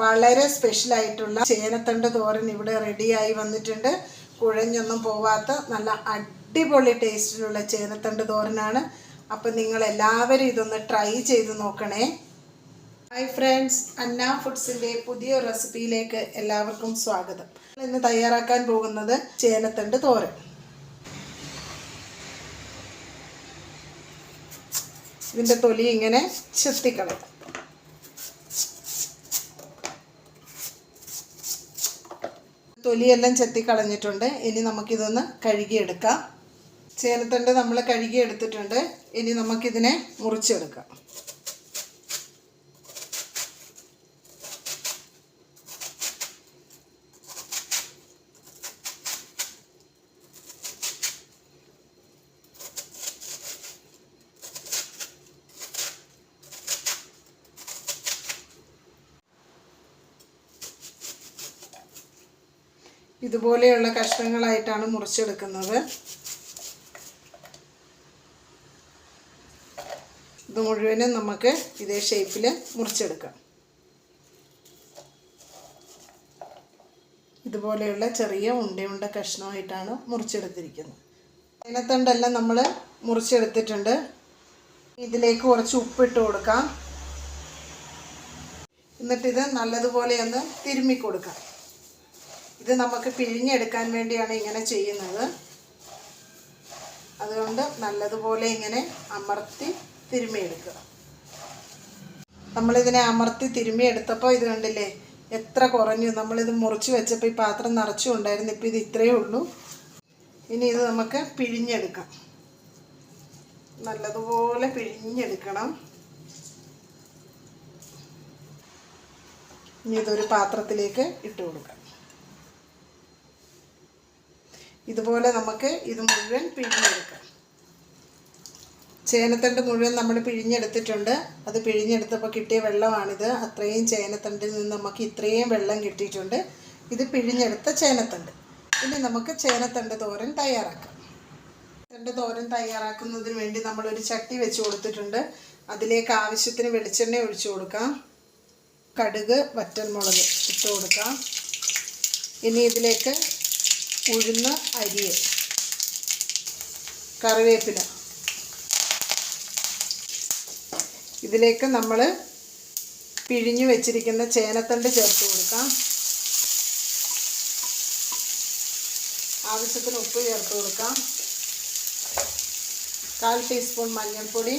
വളരെ സ്പെഷ്യൽ ആയിട്ടുള്ള ചേനത്തണ്ട് തോരൻ ഇവിടെ റെഡിയായി വന്നിട്ടുണ്ട്. കുഴഞ്ഞൊന്നും പോവാത്ത നല്ല അടിപൊളി ടേസ്റ്റിലുള്ള ചേനത്തണ്ട് തോരനാണ്. അപ്പം നിങ്ങൾ എല്ലാവരും ഇതൊന്ന് ട്രൈ ചെയ്ത് നോക്കണേ. ഹായ് ഫ്രണ്ട്സ് അന്ന ഫുഡ്സിന്റെ പുതിയ റെസിപ്പിയിലേക്ക് എല്ലാവർക്കും സ്വാഗതം. ഇന്ന് തയ്യാറാക്കാൻ പോകുന്നത് ചേനത്തണ്ട് തോരൻ. ഇതിന്റെ തൊലി ഇങ്ങനെ ചെത്തിക്കളയും. തൊലിയെല്ലാം ചെത്തിക്കളഞ്ഞിട്ടുണ്ട്. ഇനി നമുക്കിതൊന്ന് കഴുകിയെടുക്കാം. ചേനത്തണ്ട് നമ്മൾ കഴുകിയെടുത്തിട്ടുണ്ട്. ഇനി നമുക്കിതിനെ മുറിച്ചെടുക്കാം. ഇതുപോലെയുള്ള കഷ്ണങ്ങളായിട്ടാണ് മുറിച്ചെടുക്കുന്നത്. ഇത് മുഴുവനും നമുക്ക് ഇതേ ഷേപ്പിൽ മുറിച്ചെടുക്കാം. ഇതുപോലെയുള്ള ചെറിയ ഉണ്ടയുണ്ട കഷ്ണമായിട്ടാണ് മുറിച്ചെടുത്തിരിക്കുന്നത്. അതിനത്തണ്ടെല്ലാം നമ്മൾ മുറിച്ചെടുത്തിട്ടുണ്ട്. ഇതിലേക്ക് കുറച്ച് ഉപ്പിട്ട് കൊടുക്കാം. എന്നിട്ടിത് നല്ലതുപോലെ ഒന്ന് തിരുമ്മി കൊടുക്കാം. ഇത് നമുക്ക് പിഴിഞ്ഞെടുക്കാൻ വേണ്ടിയാണ് ഇങ്ങനെ ചെയ്യുന്നത്. അതുകൊണ്ട് നല്ലതുപോലെ ഇങ്ങനെ അമർത്തി തിരുമ്മിയെടുക്കുക. നമ്മളിതിനെ അമർത്തി തിരുമ്മിയെടുത്തപ്പോൾ ഇത് കണ്ടില്ലേ എത്ര കുറഞ്ഞു. നമ്മളിത് മുറിച്ച് വെച്ചപ്പോൾ ഈ പാത്രം നിറച്ചും ഉണ്ടായിരുന്നു ഇപ്പോൾ ഇത് ഇത്രയേ ഉള്ളൂ. ഇനി ഇത് നമുക്ക് പിഴിഞ്ഞെടുക്കാം. നല്ലതുപോലെ പിഴിഞ്ഞെടുക്കണം. ഇനി ഇതൊരു പാത്രത്തിലേക്ക് ഇട്ട് കൊടുക്കാം. ഇതുപോലെ നമുക്ക് ഇത് മുഴുവൻ പിഴിഞ്ഞെടുക്കാം. ചേനത്തണ്ട് മുഴുവൻ നമ്മൾ പിഴിഞ്ഞെടുത്തിട്ടുണ്ട്. അത് പിഴിഞ്ഞെടുത്തപ്പോൾ കിട്ടിയ വെള്ളമാണിത്. അത്രയും ചേനത്തണ്ടിൽ നിന്ന് നമുക്ക് ഇത്രയും വെള്ളം കിട്ടിയിട്ടുണ്ട്. ഇത് പിഴിഞ്ഞെടുത്ത ചേനത്തണ്ട്. ഇനി നമുക്ക് ചേനത്തണ്ട് തോരൻ തയ്യാറാക്കാം. തണ്ട് തോരൻ തയ്യാറാക്കുന്നതിന് വേണ്ടി നമ്മളൊരു ചട്ടി വെച്ച് കൊടുത്തിട്ടുണ്ട്. അതിലേക്ക് ആവശ്യത്തിന് വെളിച്ചെണ്ണ ഒഴിച്ചു കൊടുക്കാം. കടുക് വറ്റൽമുളക് ഇട്ട് കൊടുക്കാം. ഇനി ഇതിലേക്ക് ഉഴുന്ന് അരി കറിവേപ്പില. ഇതിലേക്ക് നമ്മൾ പിഴിഞ്ഞു വെച്ചിരിക്കുന്ന ചേനത്തണ്ട് ചേർത്ത് കൊടുക്കാം. ആവശ്യത്തിന് ഉപ്പ് ചേർത്ത് കൊടുക്കാം. കാൽ ടീസ്പൂൺ മഞ്ഞൾപ്പൊടി.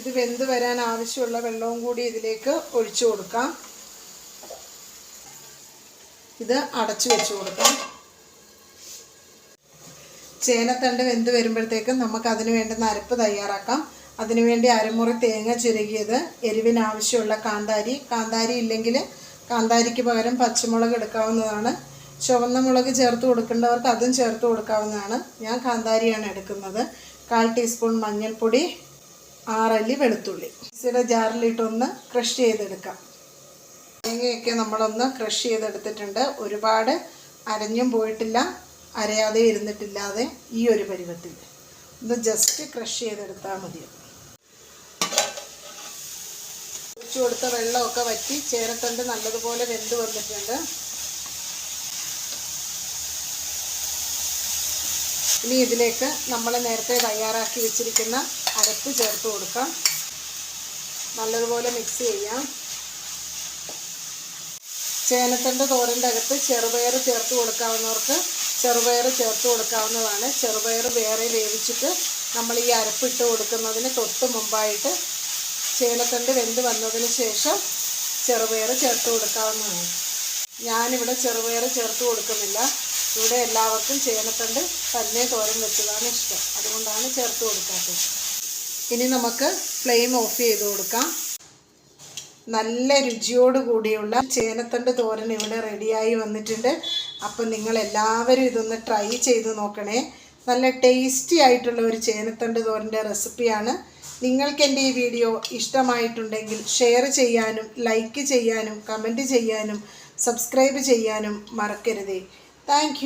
ഇത് വെന്ത് വരാൻ ആവശ്യമുള്ള വെള്ളവും കൂടി ഇതിലേക്ക് ഒഴിച്ചു കൊടുക്കാം. ഇത് അടച്ചു വെച്ച് കൊടുക്കാം ചേനത്തണ്ട് വെന്ത് വരുമ്പോഴത്തേക്കും നമുക്ക് അതിന് വേണ്ടുന്ന അരപ്പ് തയ്യാറാക്കാം. അതിനുവേണ്ടി അരമുറി തേങ്ങ ചിരകിയത് എരിവിനാവശ്യമുള്ള കാന്താരി. കാന്താരി ഇല്ലെങ്കിൽ കാന്താരിക്ക് പകരം പച്ചമുളക് എടുക്കാവുന്നതാണ്. ചുവന്ന മുളക് ചേർത്ത് കൊടുക്കേണ്ടവർക്ക് അതും ചേർത്ത് കൊടുക്കാവുന്നതാണ്. ഞാൻ കാന്താരിയാണ് എടുക്കുന്നത്. കാൽ ടീസ്പൂൺ മഞ്ഞൾപ്പൊടി ആറല്ലി വെളുത്തുള്ളി. മിക്സിയുടെ ജാറിലിട്ടൊന്ന് ക്രഷ് ചെയ്തെടുക്കാം. തേങ്ങയൊക്കെ നമ്മളൊന്ന് ക്രഷ് ചെയ്തെടുത്തിട്ടുണ്ട്. ഒരുപാട് അരഞ്ഞും പോയിട്ടില്ല. അരയാതെ ഇരുന്നിട്ടില്ലാതെ ഈ ഒരു പരുവത്തിൽ. ഒന്ന് ജസ്റ്റ് ക്രഷ് ചെയ്തെടുത്താൽ മതി ഒഴിച്ചു കൊടുത്ത വെള്ളമൊക്കെ വറ്റി ചേരത്തണ്ട് നല്ലതുപോലെ വെന്ത് വന്നിട്ടുണ്ട്. ഇനി ഇതിലേക്ക് നമ്മൾ നേരത്തെ തയ്യാറാക്കി വെച്ചിരിക്കുന്ന അരപ്പ് ചേർത്ത് കൊടുക്കാം. നല്ലതുപോലെ മിക്സ് ചെയ്യാം. ചേനത്തണ്ട് തോരന്റെ അകത്ത് ചെറുപയർ ചേർത്ത് കൊടുക്കാവുന്നവർക്ക് ചെറുപയർ ചേർത്ത് കൊടുക്കാവുന്നതാണ്. ചെറുപയർ വേറെ വേവിച്ചിട്ട് നമ്മൾ ഈ അരപ്പിട്ട് കൊടുക്കുന്നതിന് തൊട്ട് മുമ്പായിട്ട് ചേനത്തണ്ട് വെന്ത് വന്നതിന് ശേഷം ചെറുപയർ ചേർത്ത് കൊടുക്കാവുന്നതാണ്. ഞാനിവിടെ ചെറുപയർ ചേർത്ത് കൊടുക്കുന്നില്ല. ഇവിടെ എല്ലാവർക്കും ചേനത്തണ്ട് തന്നെ തോരൻ വെച്ചതാണ് ഇഷ്ടം. അതുകൊണ്ടാണ് ചേർത്ത് കൊടുക്കാത്തത്. ഇനി നമുക്ക് ഫ്ലെയിം ഓഫ് ചെയ്ത് കൊടുക്കാം. നല്ല രുചിയോട് കൂടിയുള്ള ചേനത്തണ്ട് തോരൻ ഇവിടെ റെഡിയായി വന്നിട്ടുണ്ട്. അപ്പം നിങ്ങൾ എല്ലാവരും ഇതൊന്ന് ട്രൈ ചെയ്ത് നോക്കണേ. നല്ല ടേസ്റ്റി ആയിട്ടുള്ള ഒരു ചേനത്തണ്ട് തോരന്റെ റെസിപ്പിയാണ്. നിങ്ങൾക്ക് എന്റെ ഈ വീഡിയോ ഇഷ്ടമായിട്ടുണ്ടെങ്കിൽ ഷെയർ ചെയ്യാനും ലൈക്ക് ചെയ്യാനും കമന്റ് ചെയ്യാനും സബ്സ്ക്രൈബ് ചെയ്യാനും മറക്കരുതേ. താങ്ക്